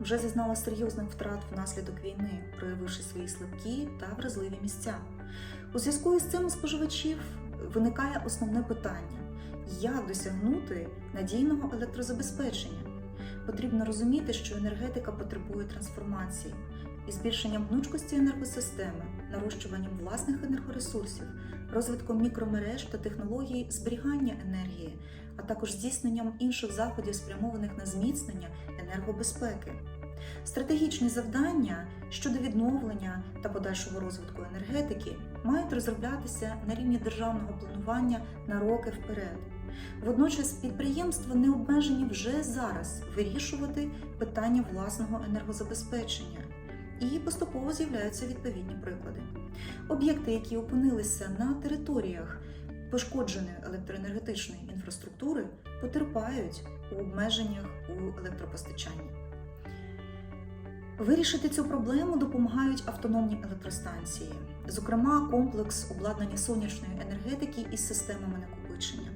вже зазнала серйозних втрат внаслідок війни, проявивши свої слабкі та вразливі місця. У зв'язку із цим у споживачів виникає основне питання: як досягнути надійного електрозабезпечення? Потрібно розуміти, що енергетика потребує трансформації і збільшенням гнучкості енергосистеми, нарощуванням власних енергоресурсів, розвитком мікромереж та технологій зберігання енергії, а також здійсненням інших заходів, спрямованих на зміцнення енергобезпеки. Стратегічні завдання щодо відновлення та подальшого розвитку енергетики мають розроблятися на рівні державного планування на роки вперед. Водночас підприємства не обмежені вже зараз вирішувати питання власного енергозабезпечення, і поступово з'являються відповідні приклади. Об'єкти, які опинилися на територіях пошкодженої електроенергетичної інфраструктури, потерпають у обмеженнях у електропостачанні. Вирішити цю проблему допомагають автономні електростанції, зокрема комплекс обладнання сонячної енергетики із системами накопичення.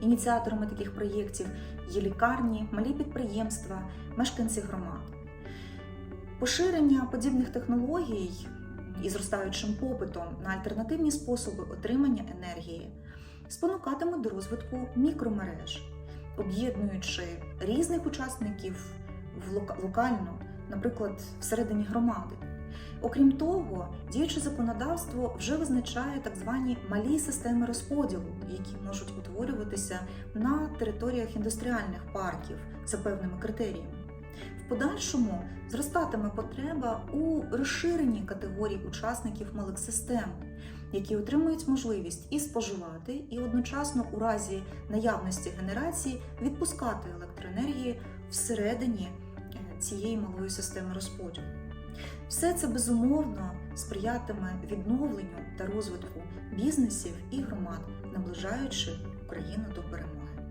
Ініціаторами таких проєктів є лікарні, малі підприємства, мешканці громад. Поширення подібних технологій і зростаючим попитом на альтернативні способи отримання енергії спонукатиме до розвитку мікромереж, об'єднуючи різних учасників в локально, наприклад, всередині громади. Окрім того, діюче законодавство вже визначає так звані малі системи розподілу, які можуть утворюватися на територіях індустріальних парків за певними критеріями. В подальшому зростатиме потреба у розширенні категорій учасників малих систем, які отримують можливість і споживати, і одночасно у разі наявності генерації відпускати електроенергії всередині е, цієї малої системи розподілу. Все це безумовно сприятиме відновленню та розвитку бізнесів і громад, наближаючи Україну до перемоги.